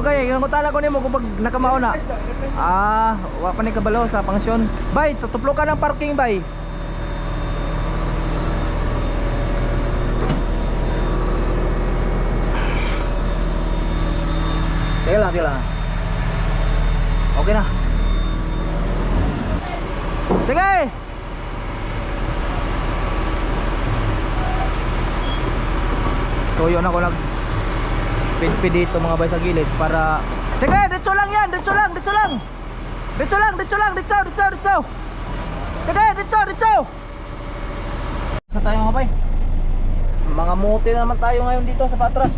Okay, yung utala ko nimo kung pag nakamao na. Ah, wa pa ni kabalo sa pangsyon. Bay, tutuplo ka ng parking bay. Teka lang, teka lang. Okay na. Sige! Tuyo na ko nag pinpid dito mga bay sa gilid para Sige, ditso lang yan, ditso lang, ditso lang. Ditso lang, ditso lang, ditso, ditso, ditso. Sige, ditso, ditso. Sa tayo mga bay. Mga muti na naman tayo ngayon dito sa patras.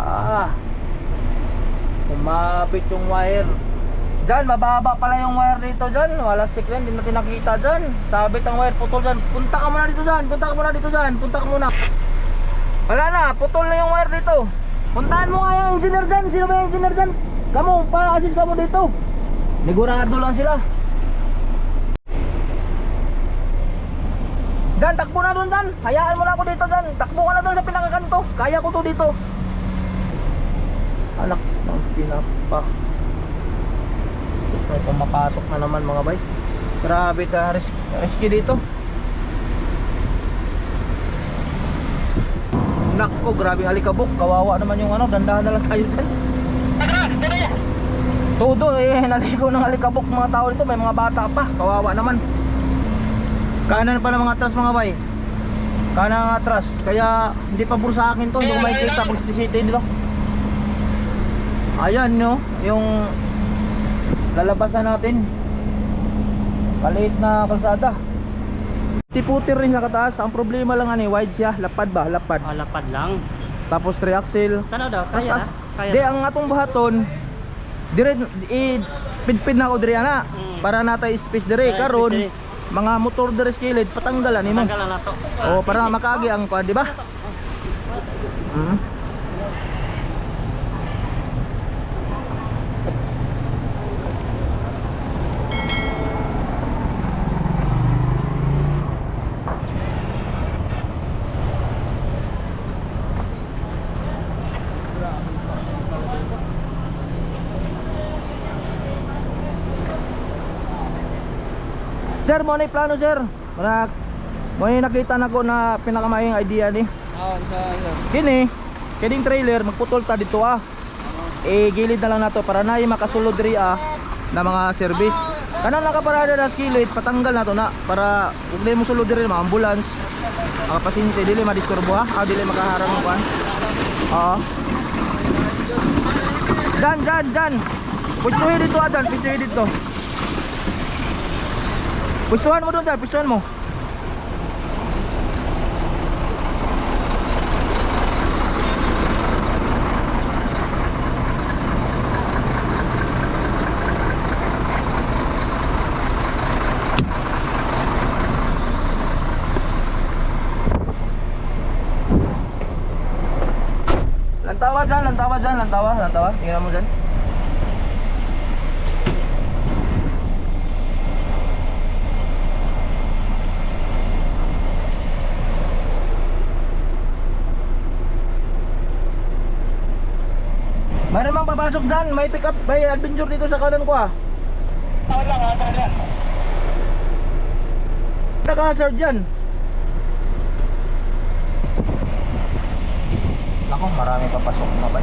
Ah. Umapit yung wire. Diyan, mababa pala yung wire dito dyan. Wala stick rin, hindi natin nakita dyan. Sabit ang wire, putol dyan. Punta ka muna dito dyan, punta ka muna dito dyan, punta ka muna. Wala na, putol na yung wire dito. Puntahan mo nga yung engineer dyan. Sino ba yung engineer dyan? Kamu, pa-assist ka mo dito. Nigurado lang sila. Dan, takbo na doon Dan. Hayaan mo na ako dito Dan. Takbo ka na doon sa pinakakanto. Kaya ko to dito. Anak ng pinapa. May pumapasok na naman mga bay. Grabe ka risk, risky dito. Nako, grabe alikabok. Kawawa naman yung ano, dandahan na lang tayo dyan. Todo eh, naligo ng alikabok mga tao dito. May mga bata pa. Kawawa naman. Kanan pala mga atras mga bay. Kanan ang atras. Kaya hindi pa puro sa akin to. Yung may kita kung city city dito. Ayan no, yung lalabasan natin. Maliit na kalsada. Tiputir rin sa kataas. Ang problema lang ano, wide siya. Lapad ba? Lapad. Ah, lapad lang. Tapos triaxle. Tanaw daw, kaya. Kaya Di ang atong buhaton dire i pidpid na ko dire ana Mm. para natay space dire Ah, karon mga motor dire kilid patanggalan nimo. Tanggalan na to. Oh, para makagi ang kuan, di ba? Mm. Sir, mo na plano, sir. Mana mo na yung nakita na ko na pinakamayong idea ni. Oo, isa yun. Kini, kining trailer magputol ta dito ah. Eh gilid na lang nato para na yung makasulod diri ah na mga service. Kanang nakaparada na sa kilid, patanggal na to na para dili mo sulod diri mga ambulance. Mga pasinse dili madisturbo ha. Ah, dili makaharang mo kan. Oo. Dan, dan, dan. Pustuhin dito ah, dan. Pustuhin dito. Pustuhan mo doon, dan. Pustuhan mo. Lantawa dyan, lantawa dyan, lantawa, lantawa. Tingnan mo dyan. Mayroon mang papasok dyan, may pick up, may adventure dito sa kanan ko ah. Tawad lang, tawad lang. Naka-hazard dyan. Nako, marami papasok na ba?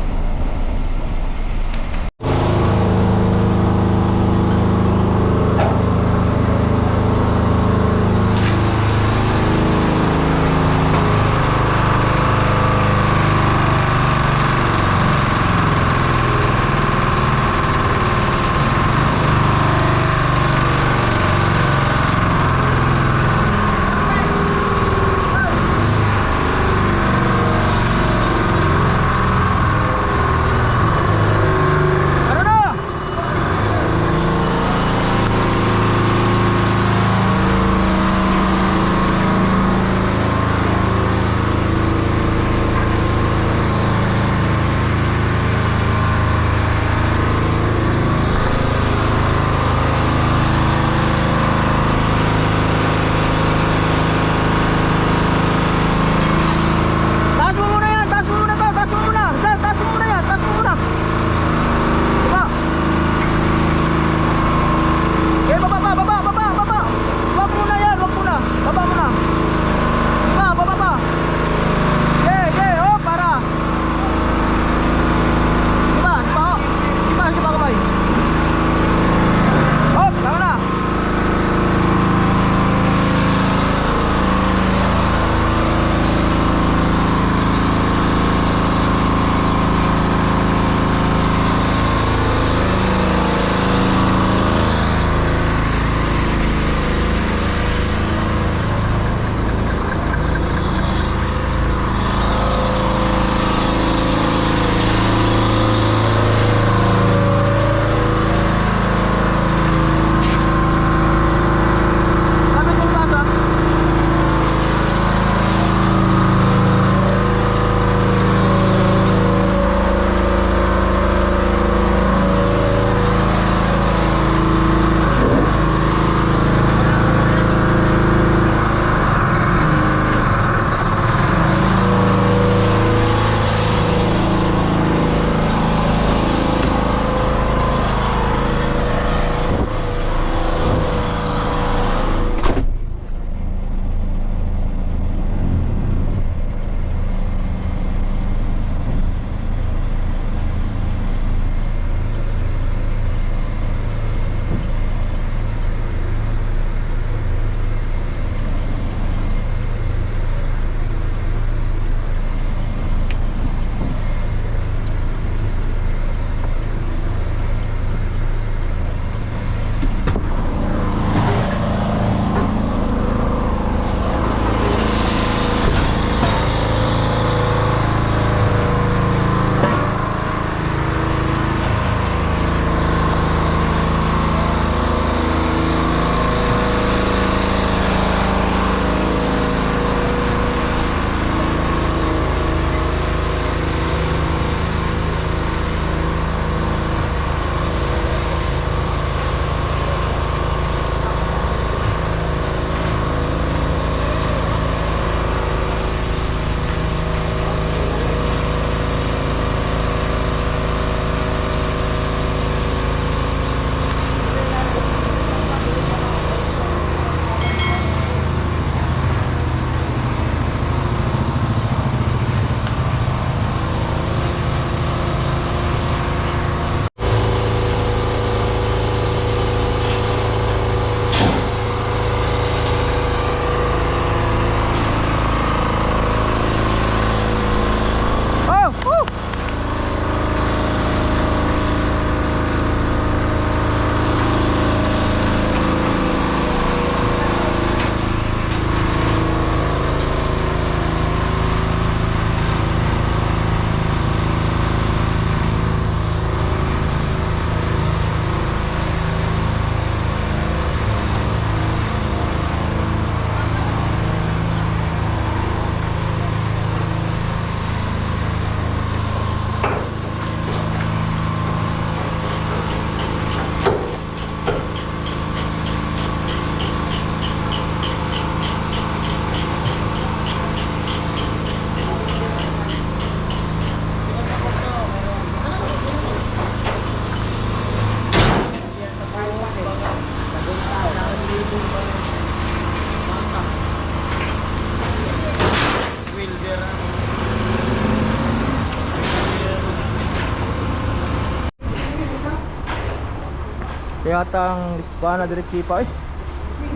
Kaya tang bana dire kipa eh.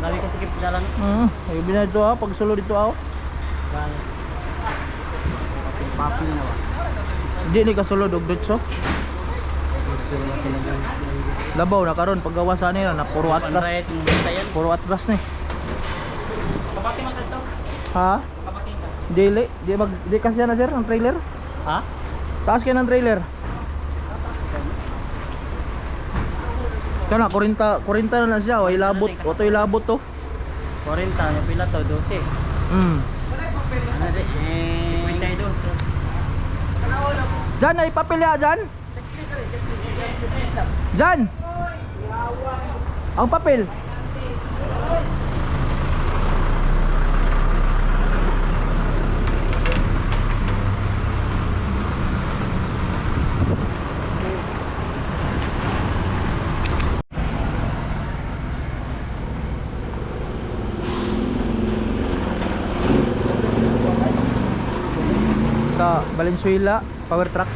Dali ka sikip sa dalan. Mm, ay binay dito ah, pag sulod dito ah. Dali. Papi na ba? Hindi ni kasulod og. Gusto na talaga. Labaw na karon paggawa sa nila na puro atlas. Puro atlas ni. Kapati man dito. Ha? Kapati ka. Dili, di mag di kasi na sir ang trailer. Ha? Taas kayo ng trailer. Kana 40 40 na na siya, way labot. Oto labot to. 40 nya pila to 12. Mm. Ano di? Eh 52. Jan ay papel ya Jan. Jan. Ang papel. sa Valenzuela power truck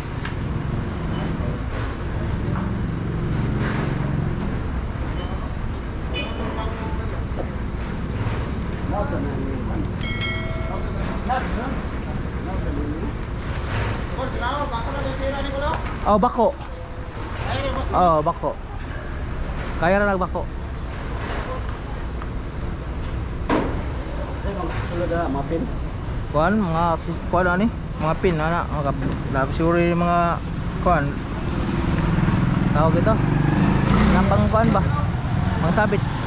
Oh, bako. Oh, bako. Kaya na nagbako. Mapin. Kuan mga kuan ani? Mga pin ana, mga dapat mga kuan. Tawag ito. Napang kuan ba? Mga sabit.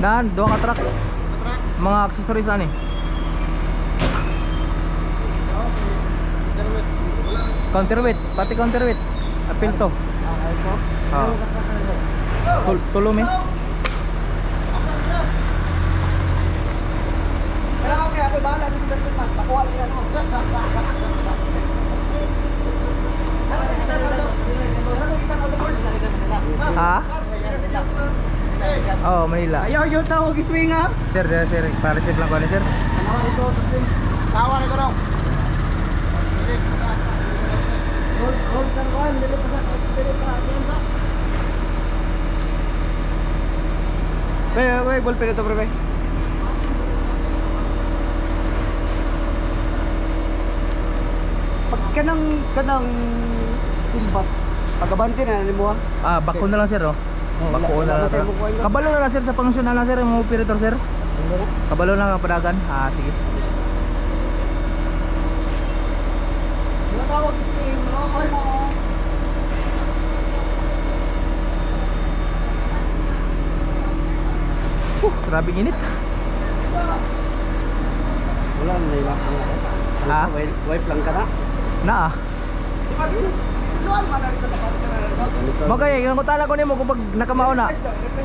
Dan, dua ka truck. Mga accessories ani. Counterweight, pati counterweight. Apil to. Ah. Tul tulong eh. Ha? Oh, Manila. Ayaw yung tawag iswing ha. Sir, sir, sir, para receive lang ko ni sir. Tawa ni ko daw. Kaya, kaya, ball pen ito, bro, kaya. Pag kanang, kanang steel box, pagabante na, ano mo ha? Ah, bako na lang sir, oh. Wala- na lang. Kabalo na lang sir sa function na lang sir, yung operator sir. Kabalo na ang padagan. Ah, sige. Tawag iswing, ano, ano, Uh, grabe init. Wala na yung. Ha? Wipe lang ka na. Na ah. Magay, yung kutala ko nimo kung pag nakamao na.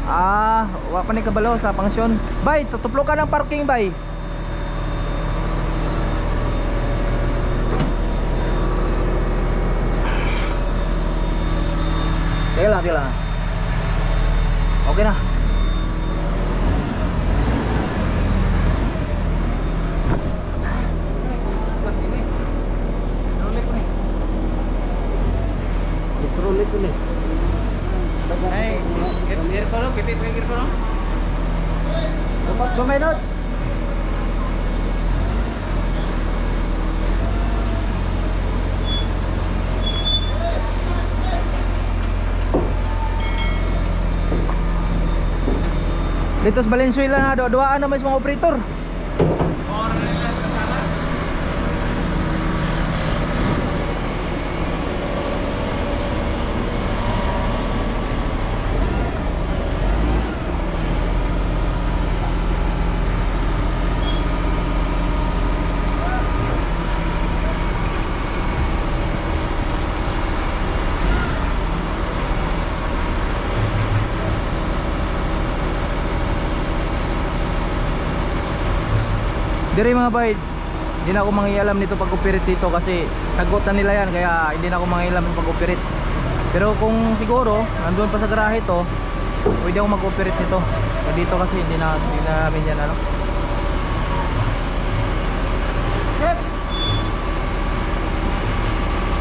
Ah, wa pa ni kabalo sa pangsyon. Bay, tutuplo ka ng parking bay. Teka lang, teka. Okay na. Elektronik ko ni. Ay, gear ko lang, pipit mo yung gear ko lang. Two minutes. Dito sa Valenzuela na do, duaan na may mga operator. Dire mga bay, hindi na ako mangialam nito pag operate dito kasi sagot na nila yan kaya hindi na ako mangialam pag operate. Pero kung siguro, nandun pa sa garahe to, pwede ako mag-operate nito. Dito kasi hindi na, hindi na namin yan ano.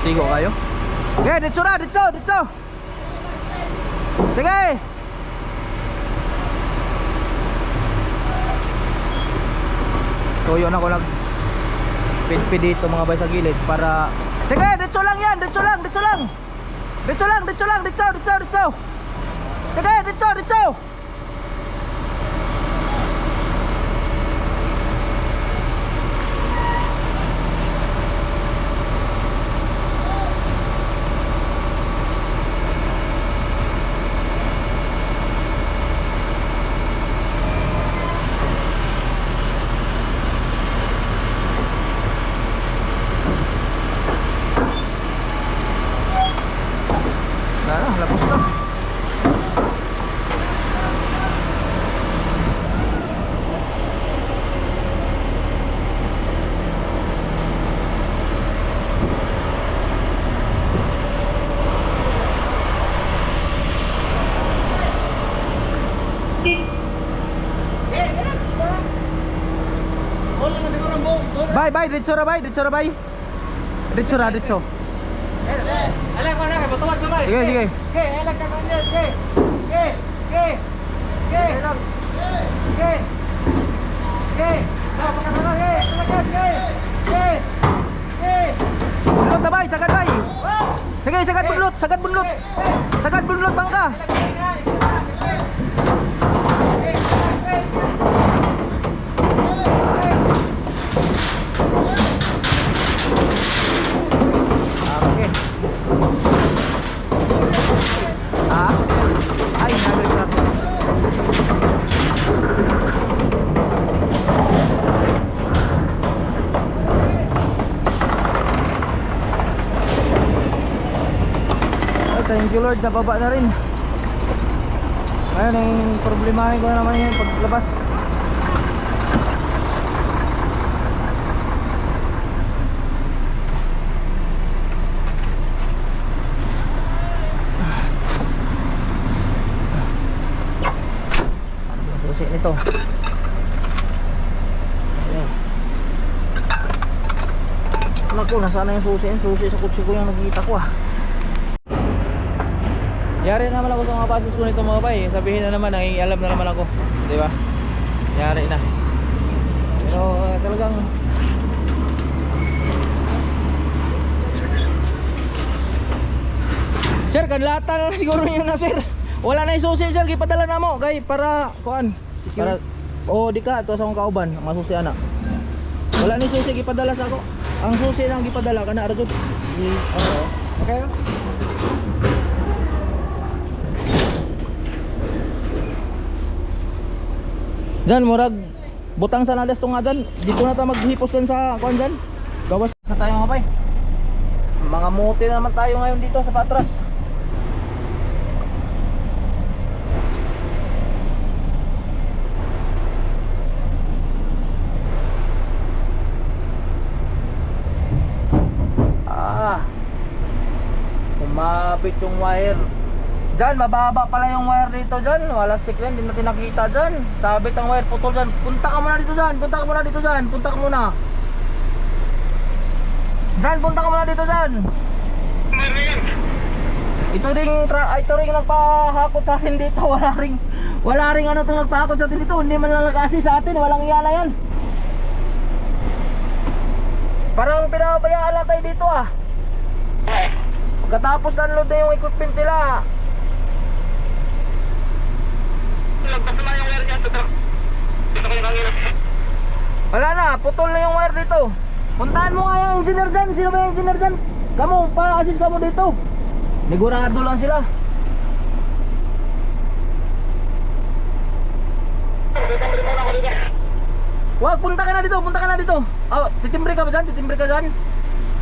Sigo kayo? Okay, ditso na, ditso, ditso! Sige! Tuyo na ko nag pidpid dito mga bay sa gilid para Sige, ditso lang yan, ditso lang, ditso lang. Ditso lang, ditso lang, ditso, ditso, ditso. Sige, ditso, ditso. Na, na, lapos na. Bye, bye, ditso ra, bye, ditso ra, bye. Ditso ra, ditso. Alam ko na, batuwag sa bay. Sige, sige. Okay, alam ka kanya. Okay. Okay. Okay. Okay. Okay. Okay. Nah, pakai sana. Okay. Silakan. Okay. Okay. Okay. Bunlot na bay, sagad bay. Sige, bunlot, sagad bunlot. Bangka. Ay, nabalik na. Ay, thank you Lord, nababa na rin. Ayun, ang problemahin ko na naman yun paglabas. Susi nito. Ayan. Naku, nasaan na yung susi? Yung susi sa kutsi ko yung nakikita ko ah. Yari naman ako sa mga pasis ko nito mga bay. Sabihin na naman, nangingialam na naman ako. Di ba? Yari na. Pero uh, talagang Sir, kanlata na siguro yun na sir. Wala na yung susi sir, gipadala na mo kay para kuan. Para Oh, di ka to sa akong kauban, ang masusi ana. Wala ni susi gipadala sa ako. Ang susi lang gipadala kana ara jud. Oo. Okay. Diyan, murag butang sa nadas tunga dyan. Dito na tayo maghipos dyan sa kuan dyan. Gawas na tayo mga bay. Mga muti na naman tayo ngayon dito sa patras. Ah. Kumapit yung wire. Diyan, mababa pala yung wire dito dyan. Wala stick rin, hindi natin nakita dyan. Sabit ang wire, putol dyan. Punta ka muna dito dyan, punta ka muna dito dyan, punta ka muna. Dyan, punta ka muna dito dyan. Ito ring, tra- ito ring nagpahakot sa atin dito. Wala ring, wala ring ano itong nagpahakot sa atin dito. Hindi man lang nakasi sa atin, walang iyala yan. Parang pinabayaan lang tayo dito ah. Pagkatapos na unload na yung equipment nila. Wala na, putol na yung wire dito. Puntahan mo nga yung engineer dyan. Sino ba yung engineer dyan? Kamu, pa-assist ka dito. Negurado lang sila. Wag, punta ka na dito, punta ka na dito. Oh, titimbre ka ba dyan? Titimbre ka dyan?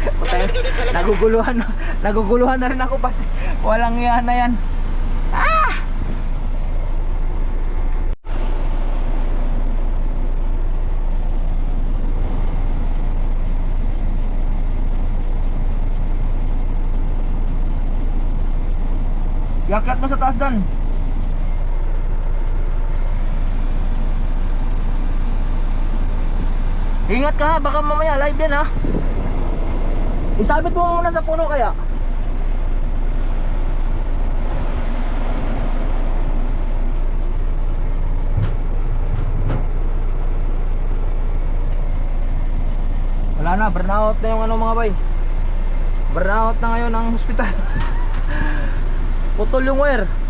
Putay, naguguluhan na, naguguluhan na rin ako pati. Walang yan na yan. Ah! Yakat mo sa taas dan. Ingat ka ha, baka mamaya live yan ha. Isabit mo muna sa puno kaya. Wala na, burnout na yung ano mga bay. Burnout na ngayon ang hospital. Putol yung wire.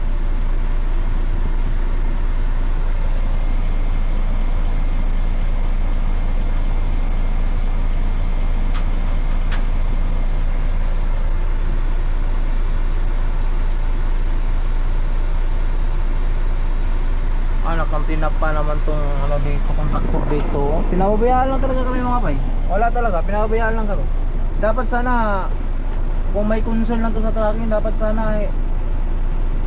Tinapa naman tong ano dito, contractor dito. Pinababayaan lang talaga kami mga pay. Wala talaga, pinababayaan lang kami. Dapat sana, kung may concern lang to sa tracking, dapat sana eh,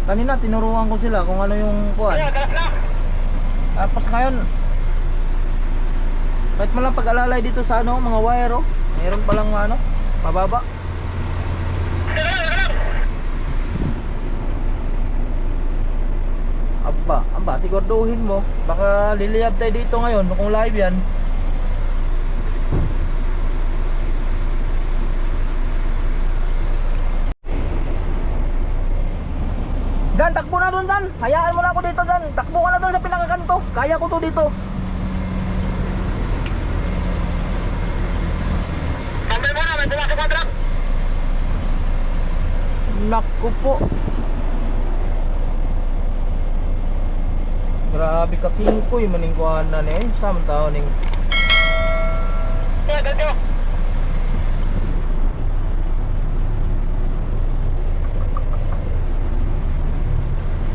kanina tinuruan ko sila kung ano yung kuan. Tapos ngayon, kahit man lang pag-alalay dito sa ano, mga wire oh, mayroon palang ano, mababa. Sige lang, sige lang. Aba, siguraduhin mo. Baka liliyab tayo dito ngayon kung live yan. Dan, takbo na doon, Dan. Hayaan mo na ako dito, Dan. Takbo ka na doon sa pinakakanto. Kaya ko to dito. Tambay mo na, may pumasok ang truck. Naku po. Ko yung maningkuhan na eh. Sam tao ning.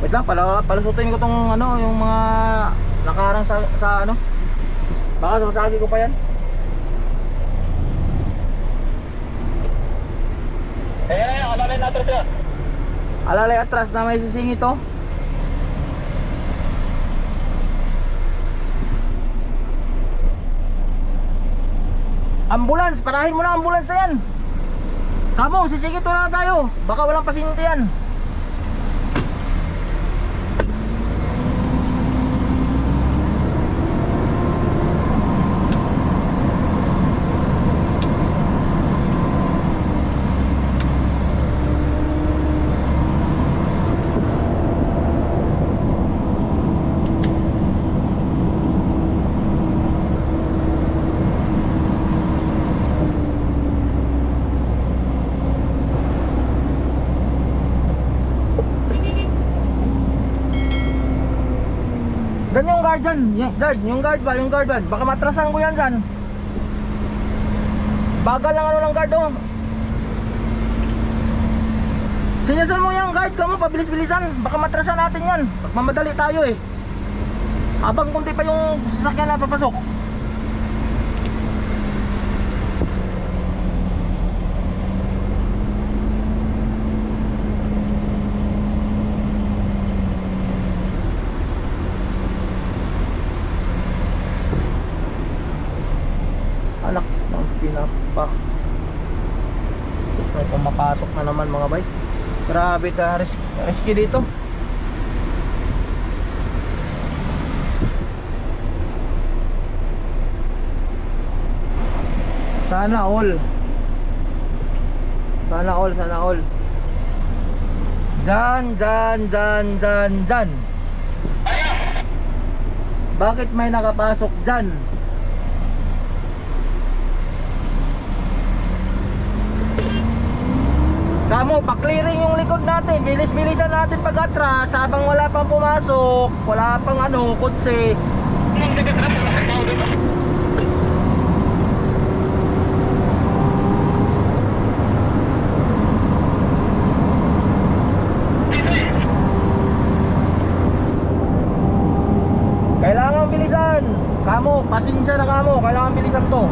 Wait lang, pala, palusutin ko tong ano, yung mga nakarang sa, sa ano. Baka sasagi ko pa yan. Kaya, alalay natin siya. Alalay atras na may sising ito. Ambulance, parahin mo na ambulance na yan. Kamo, sisingit na tayo. Baka walang pasyente yan. Dan yung guard dyan. Guard, yung guard ba? Yung guard ba? Baka matrasan ko yan dyan. Bagal lang ano ng guard oh. Sinyasan mo yung guard kamo, pabilis-bilisan. Baka matrasan natin yan. Magmamadali tayo eh. Habang kunti pa yung sasakyan na papasok. anak ng pinapak tapos may pumapasok na naman mga bay. Grabe ka risk, risky dito. Sana all. Sana all sana all. Dyan dyan dyan dyan dyan. Bakit may nakapasok dyan Kamo, pa-clearing yung likod natin. Bilis-bilisan natin pag-atras habang wala pang pumasok. Wala pang ano, kutsi. Ang tigas na po. Tao dito. Kailangan bilisan. Kamo, pasensya na kamo. Kailangan bilisan to.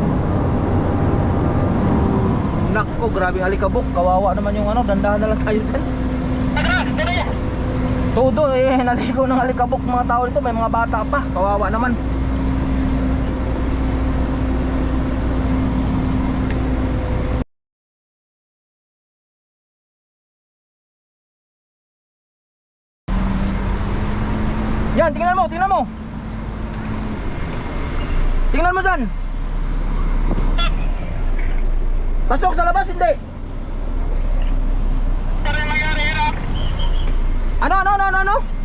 Nakko, grabe alikabok. Kawawa naman yung ano. Dandahan na lang tayo dyan. Todo eh, naligo ng alikabok mga tao dito. May mga bata pa. Kawawa naman. Yan, tingnan mo, tingnan mo. Tingnan mo dyan. Pasok sa labas, hindi. Ano ano, ano, ano, ano?